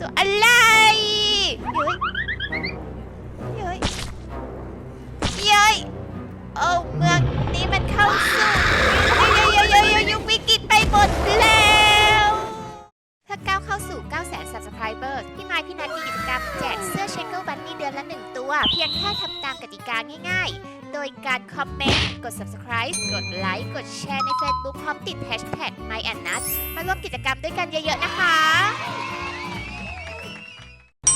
ตัวอะไรเย้ยเย้ยเย้ยโอ้เมืองนี้มันเข้าสู่เย้ยเย้ยเย้ยเย้ยยุควิกฤตไปหมดแล้ว ถ้าก้าวเข้าสู่ 9 0 0 0 0 subscriber พี่ไม้พี่นัทมีกิจกรรมแจกเสื้อเชคเกิลบันนี่เดือนละ 1 ตัว เพียงแค่ทำตามกติกาง่ายๆ โดยการคอมเมนต์ กด subscribe กดไลค์ กดแชร์ใน Facebook พร้อมติด hashtag m y a n n u t มาร่วมกิจกรรมด้วยกันเยอะๆนะคะ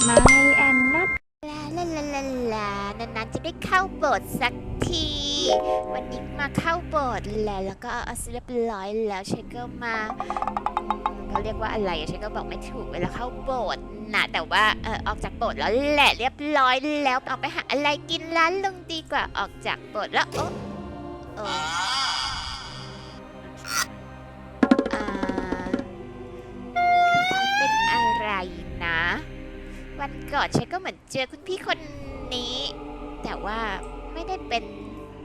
ไม่แอนนัทลาลาลาลาลานานๆจะได้เข้าโบสถ์สักที วันนี้มาเข้าโบสถ์แล้วแล้วก็เอาเรียบร้อยแล้วเชก็มาอืมเขาเรียกว่าอะไรอะเชก็บอกไม่ถูกเวลาเข้าโบสถ์นะแต่ว่าเออออกจากโบสถ์แล้วแหละเรียบร้อยแล้วออกไปหาอะไรกินร้านลุงดีกว่าออกจากโบสถ์แล้วโอ้ วันก่อนฉันก็เหมือนเจอคุณพี่คนนี้ แต่ว่าไม่ได้เป็น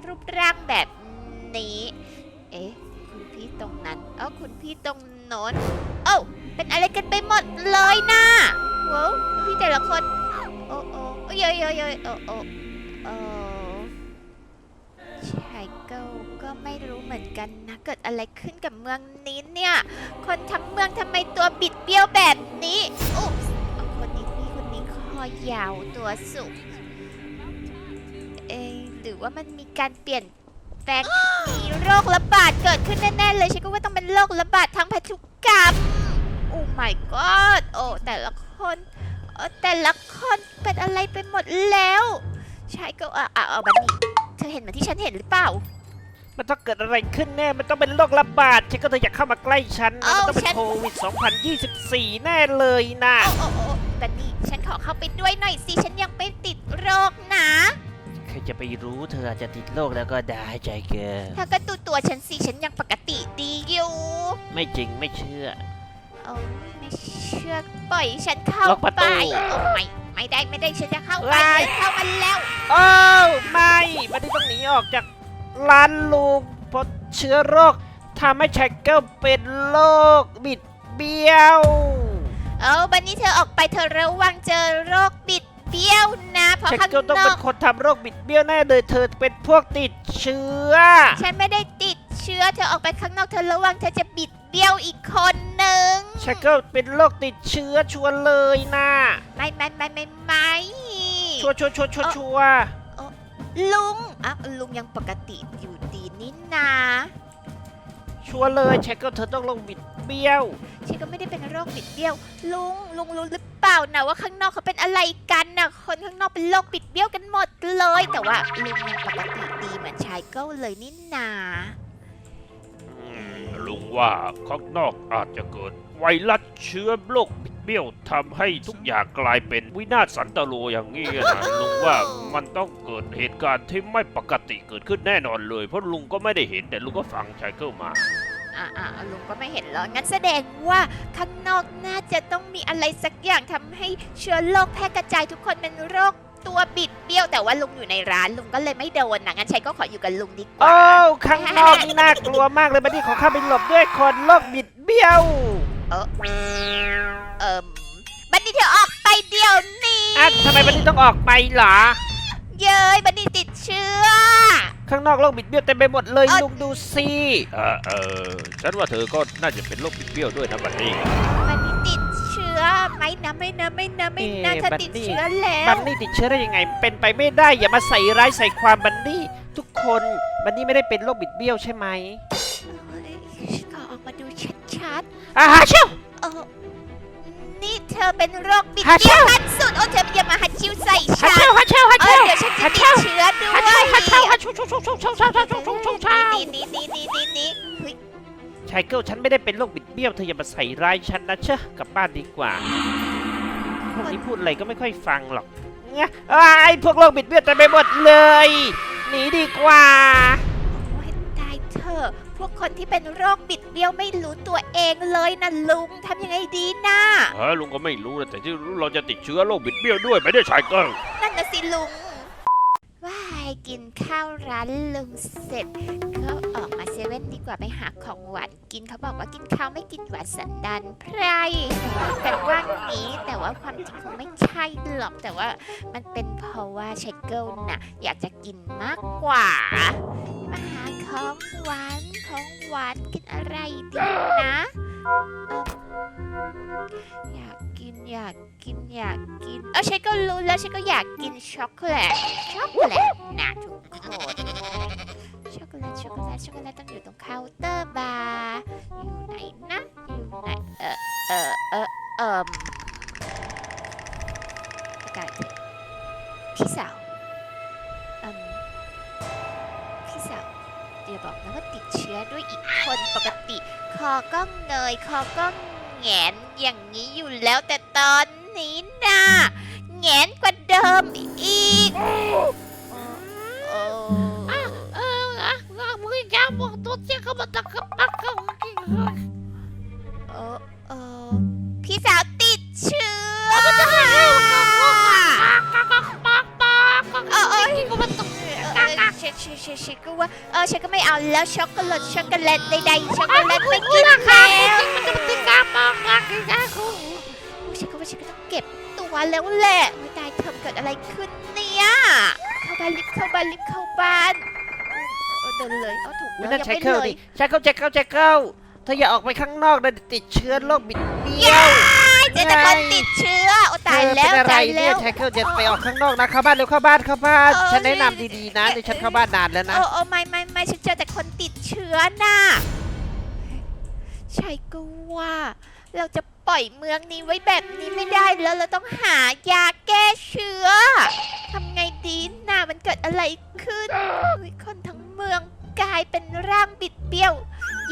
รูปร่างแบบนี้ เอ๊ะ คุณพี่ตรงนั้นเอ้าคุณพี่ตรงโน้นเอ้าเป็นอะไรกันไปหมดเลยนะว้าวคุณพี่แต่ละคน โอ้โอ้โอ้ยเยยยยโอ้โอ้โอ้ชายเก้าก็ไม่รู้เหมือนกันนะ เกิดอะไรขึ้นกับเมืองนี้เนี่ย คนทั้งเมืองทำไมตัวบิดเบี้ยวแบบนี้อุ๊บ อยาวตัวสูงเอะหรือว่ามันมีการเปลี่ยนแปลงมีโรคระบาดเกิดขึ้นแน่ๆเลยฉันก็ว่าต้องเป็นโรคระบาดทางพันธุกรรม โอ้ my god โอ้แต่ละคนเออแต่ละคนเป็นอะไรไปหมดแล้วใช่ก็อะอะเอาบันนี่เธอเห็นเหมือนที่ฉันเห็นหรือเปล่า มันต้องเกิดอะไรขึ้นแน่ มันต้องเป็นโรคระบาด ฉันก็เลยอยากเข้ามาใกล้ฉันนะเอ้ามันต้องเป็ฉัน นโควิด 2024 แน่เลยนะ โอ้โอ้โอ้ บันนี่ฉันขอเข้าไปด้วยหน่อยสิ ฉันยังไม่ติดโรคนะ ใครจะไปรู้เธออาจจะติดโรคแล้วก็ได้ใจเกอเธอก็ดูตัวฉันสิ ฉันยังปกติดีอยู่ ไม่จริงไม่เชื่อ เอาไม่เชื่อปล่อยฉันเข้าล็อกประตูไปโอ้ไม่ไม่ได้ไม่ได้ฉันจะเข้าไปว้าย เข้ามาแล้ว โอ้วไม่มันต้องหนีออกจากร้านลุงเพราะเชื้อโรคทำให้แชกเกิลเป็นโรคบิดเบี้ยว เอาบันนี้เธอออกไปเธอระวังเจอโรคบิดเบี้ยวนะ เพราะแชกข้างเกิลต้องนเป็อนกคนทำโรคบิดเบี้ยวแน่เลยเธอเป็นพวกติดเชื้อ ฉันไม่ได้ติดเชื้อเธอออกไปข้างนอกเธอระวังเธอจะบิดเบี้ยวอีกคนหนึ่งแชกเกิลเป็นโรคติดเชื้อชวนเลยนะไม่ไม่ไม่ไม่ไม่ชัวร์ชัวร์ชัวร์ชัวร์ชัวร์ลุงอะลุงยังปกติอยู่ดีนี่นา ชัวร์เลยแชกเกิลเธอต้องลงบิดเบี้ยว ฉันก็ไม่ได้เป็นโรคบิดเบี้ยว ลุงลุงรู้หรือเปล่านะว่าข้างนอกเขาเป็นอะไรกันนะคนข้างนอกเป็นโรคบิดเบี้ยวกันหมดเลย แต่ว่าลุงยังปกติดีเหมือนชายเก้าเลยนี่นาลุงว่าข้างนอกอาจจะเกิด ไวรัสเชื้อโรคบิดเบี้ยวทำให้ทุกอย่างกลายเป็นวินาศสันตโลอย่างนี้นะลุงว่ามันต้องเกิดเหตุการณ์ที่ไม่ปกติเกิดขึ้นแน่นอนเลย เพราะลุงก็ไม่ได้เห็นแต่ลุงก็ฟังชายเกิลมา อ่าอ่าลุงก็ไม่เห็นหรอกงั้นแสดงว่าข้างนอกน่าจะต้องมีอะไรสักอย่างทำให้เชื้อโรคแพร่กระจายทุกคนเป็นโรคตัวบิดเบี้ยวแต่ว่าลุงอยู่ในร้านลุงก็เลยไม่โดนนะงั้นชัยก็ขออยู่กับลุงดีกโอ้ว่าวข้างนอกนี่น่ากลัวมากเลยบัดนี้ขอเข้าไปหลบด้วยคนโรคบิดเบี้ยวเออเอิมบันนี่เธอออกไปเดี๋ยวนี้อะทำไมบัดนี้ต้องออกไปเหรอ เย้ยบันนี่ติดเชื้อ ข้างนอกโรคบิดเบี้ยวเต็มไปหมดเลยเอ้ยลุงดูสิเออเออฉันว่าเธอก็น่าจะเป็นโรคบิดเบี้ยวด้วยนะบัดนี้บันนี่ติดเชื้อไม่นะไม่นะไม่นะไม่นะเธอติดเชื้อแล้วบันนี่ติดเชื้อได้ยังไง เป็นไปไม่ได้อย่ามาใส่ร้ายใส่ความบันนี่ทุกคนบันนี่ไม่ได้เป็นโรคบิดเบี้ยวใช่ไหมเอ้ยฉันขอออกมาดูชัดอ่าฮะเชียวๆ เออนี่เธอเป็นโรคบิดฮัชเชเบี้ยลวขั้นสุดโอ้เธออย่ามาฮัดชิวใส่ฮัฉัชนเชลฮัชเชลฮัชเอเชอลเดี๋ยวฉันจะติดเชื้อด้วยฮัชเชลฮัชเชลฮัชเชลฮัชเชลฮัชเชลฮัชเชลฮัชเชลฮัชเชลฮัชเชลฮัชเชลนี่นี่นี่นี่นี่นี่เฮ้ยชายเกิลฉันไม่ได้เป็นโรคบิดเบี้ยวเธออย่ามาใส่ร้ายฉันนะเชอะกลับบ้านดีกว่าพวกนี้พูดอะไรก็ไม่ค่อยฟังหรอกเนี่ยไอ้พวกโรคบิดเบี้ยวเต็มไปหมดเลยหนีดีกว่า วกคนที่เป็นโรคบิดเบี้ยวไม่รู้ตัวเองเลยนะลุงทำยังไงดีนะเออลุงก็ไม่รู้นะแต่ที่รู้เราจะติดเชื้อโรคบิดเบี้ยวด้วยไม่ได้ชายเกิลนั่นนะสิลุงว่ายกินข้าวร้านลุงเสร็จก็ออกมาเซเว่นดีกว่าไปหาของหวานกินเขาบอกว่ากินข้าวไม่กินหวานสันดานไพรแต่ว่างี้แต่ว่าความจริงคงไม่ใช่หรอกแต่ว่ามันเป็นเพราะว่าไชเกิลน่ะอยากจะกินมากกว่า ของหวานของหวานกินอะไรดีนะ อยากกินอยากกินอยากกิน เออฉันก็รู้แล้วฉันก็อยากกินช็อกโกแลตช็อกโกแลตนะทุกคนช็อกโกแลตช็อกโกแลตช็อกโกแลตต้องอยู่ตรงเคาน์เตอร์บาร์อยู่ไหนนะอยู่ไหนเออเออเออเอมประกาศพี่สาว อย่าบอกนะว่าติดเชื้อด้วยอีกคนปกติ คอก็เงยคอก็แงนอย่างนี้อยู่แล้วแต่ตอนนี้นะแงนกว่าเดิมอีก แล้วช็อกโกแลตช็อกโกแลตใดๆช็อกโกแลตไม่กินแล้วมันจะติดกาปอกกักกักกูอุ๊ยฉันก็ว่าฉันก็ต้องเก็บตัวแล้วแหละโอ้ยตายเธอเกิดอะไรขึ้นเนี่ยเข้าบ้านรีบเข้าบ้านรีบเข้าบ้านเออเดินเลยเอาถูกวิแล้วนายังไชไม่เกิลเลยดิไชเกิลไชเกิลไชเกิลเธออย่าออกไปข้างนอกนะเดี๋ยวติดเชื้อโรคบิดเบี้ยวเจอแต่คนติดเชื้อโอ้ตายแล้วเธอเป็นอะไรตายแล้เนี่ยวไชเกิลจะไปออกข้างนอกนะเข้าบ้านเร็วเข้าบ้านเข้าบ้านเออฉันแนะนำดีๆนะเดี๋ยวฉันเข้าบ้านนานแล้วนะโอ้โอ้ไม่ไม่ไม่ฉันเจอแต่คนติดเชื้อน่ะใช่ก็ว่าเราจะปล่อยเมืองนี้ไว้แบบนี้ไม่ได้แล้วเราต้องหายาแก้เชื้อทำไงดีน่ะมันเกิดอะไรขึ้นอุ๊ยคนทั้งเมืองกลายเป็นร่างบิดเบี้ยว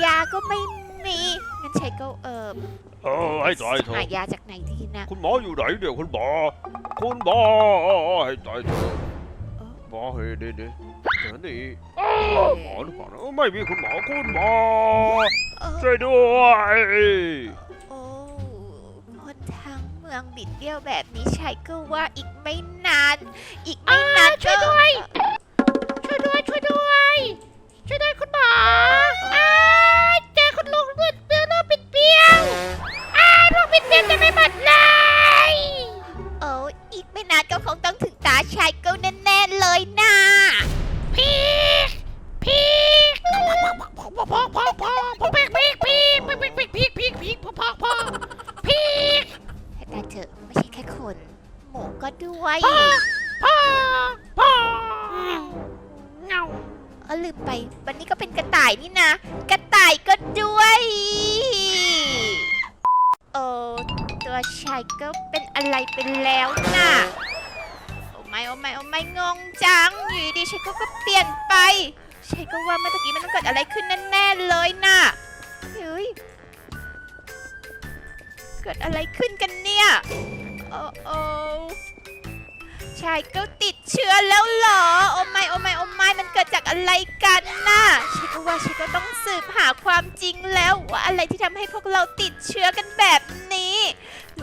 ยาก็ไม่ มีงั้นใช้ก็เออเออให้ตายเถหาอะยาจากไหนดีนะ คุณหมออยู่ไหนเดี๋ยวคุณหมอคุณหมอให้ตายเถอะหมอเฮ้ยเดี๋ยวเดี๋ยวเดี๋ยวนี่หมอหรือเปล่านะเออไม่มีคุณหมอคุณหมอเออช่วยด้วยโอ้คนทั้งเมืองบิดเบี้ยวแบบนี้ใช่ก็ว่าอีกไม่นาน อีกไม่นานช่วยด้วย ช่วยด้วย ช่วยด้วย ช่วยด้วยคุณหมอ ไม่นานก็คงต้องถึงตาชายเก้าแน่ๆเลยนะพีกพีกพอพอพอพอพอพอพีกพีกพีกพีกพีกพีกพีกพีกพอพอพอพีกให้ตายเถอะไม่ใช่แค่คน หมูก็ด้วยพอพอพอเงาเออลืมไป วันนี้ก็เป็นกระต่ายนี่นะ กระต่ายก็ด้วยโอ้ตัว ชายก็เป็นอะไรไปแล้วน่ะ โอ้ไม่โอ้ไม่โอ้ไม่งงจังอยู่ดีๆชายก็ก็เปลี่ยนไปชายก็ว่าเมื่อกี้มันต้องเกิดอะไรขึ้นแน่ๆเลยน่ะเฮ้ยเกิดอะไรขึ้นกันเนี่ย โอ้โอ้ชายก็ติดเชื้อแล้วเหรอ โอ้ไม่โอ้ไม่โอ้ไม่มันเกิดจากอะไรกันน่ะชายก็ว่าชายก็ต้องสืบหาความจริงแล้วว่าอะไรที่ทำให้พวกเราติดเชื้อกันแบบ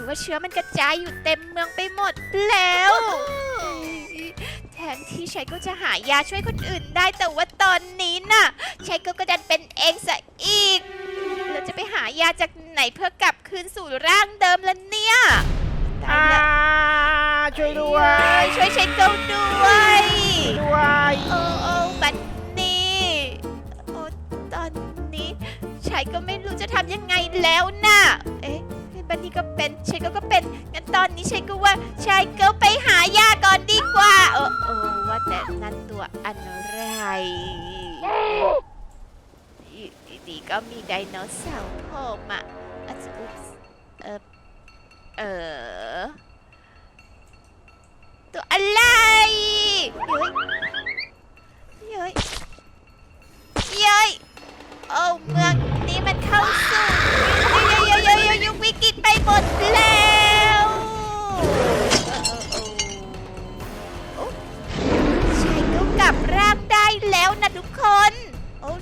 ว่าเชื้อมันกระจายอยู่เต็มเมืองไปหมดแล้วเอ้ยแทนที่ชัยก็จะหายาช่วยคนอื่นได้แต่ว่าตอนนี้น่ะชัยก็กระดันเป็นเองซะอีก เราจะไปหายาจากไหนเพื่อกลับคืนสู่ร่างเดิมล่ะเนี่ยตายอ่าแล้วช่วยด้วย ช่วยชัยเกิลด้วยช่วยด้วยโอ้โอ้บันนี่โอ้ตอนนี้ชัยก็ไม่รู้จะทำยังไงแล้วน่ะเอ๊ะ ปันนี่ก็เป็นเชโก็ก็เป็นงั้นตอนนี้เชโก็ว่าชายเก็ไปหายาก่อนดีกว่าโอ้โอ้ว่าแต่นั่นตัวอะไรอยู่ดีๆก็มีไดโนเสาร์โผล่มาอาจจะอุ๊บเออเออ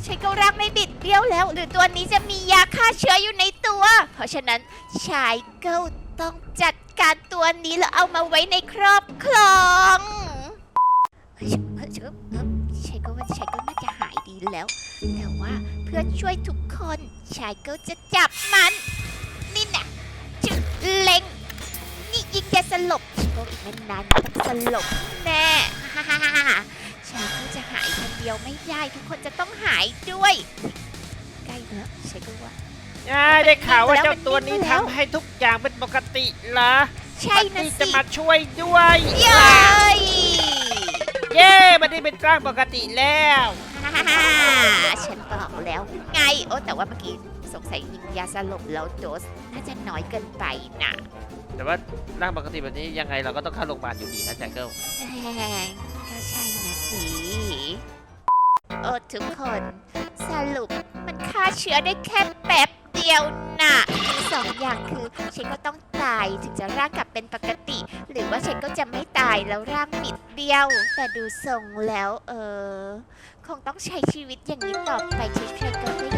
โอ้ชัยก็ร่างไม่บิดเบี้ยวแล้ว หรือตัวนี้จะมียาฆ่าเชื้ออยู่ในตัว เพราะฉะนั้นชายเก็ต้องจัดการตัวนี้แล้วเอามาไว้ในครอบครองเฮ้ยเฮ้ยเฮ้ยเฮ้ยชายก็ว่าชายก็น่าจะหายดีแล้ว แต่ว่าเพื่อช่วยทุกคนชายก็จะจับมัน นี่นะจึเล็ง นี่สลบโอ้อีกไม่นานต้องสลบแน่าฮ่าฮ่าฮ่า ฉันก็จะหายคนเดียวไม่ได้ทุกคนจะต้องหายด้วย ใกล้แล้วฉันก็ว่า อ่าได้ข่าวว่าเจ้าตัวนี้มันนิ่งแล้วทำให้ทุกอย่างเป็นปกติเหรอใช่นะที่สิจะมาช่วยด้วยเย้ยเย้มันได้เป็นร่างปกติแล้วฮ่าฮ่าฮ่าฉันบอกแล้ว ไง โอ้แต่ว่าเมื่อกี้สงสัยยิงยาสลบแล้วโดส น่าจะน้อยเกินไปนะแต่ว่าร่างปกติแบบนี้ยังไงเราก็ต้องเข้าโรงพยาบาลอยู่ดีนะแจ็คเกิลแหม สิโอ้ทุกคน สรุปมันฆ่าเชื้อได้แค่แป๊บเดียวน่ะสองอย่างคือฉันก็ต้องตายถึงจะร่างกลับเป็นปกติ หรือว่าฉันก็จะไม่ตายแล้วร่างบิดเดียว แต่ดูทรงแล้วเออ คงต้องใช้ชีวิตอย่างนี้ต่อไปเฉยๆก็ไม่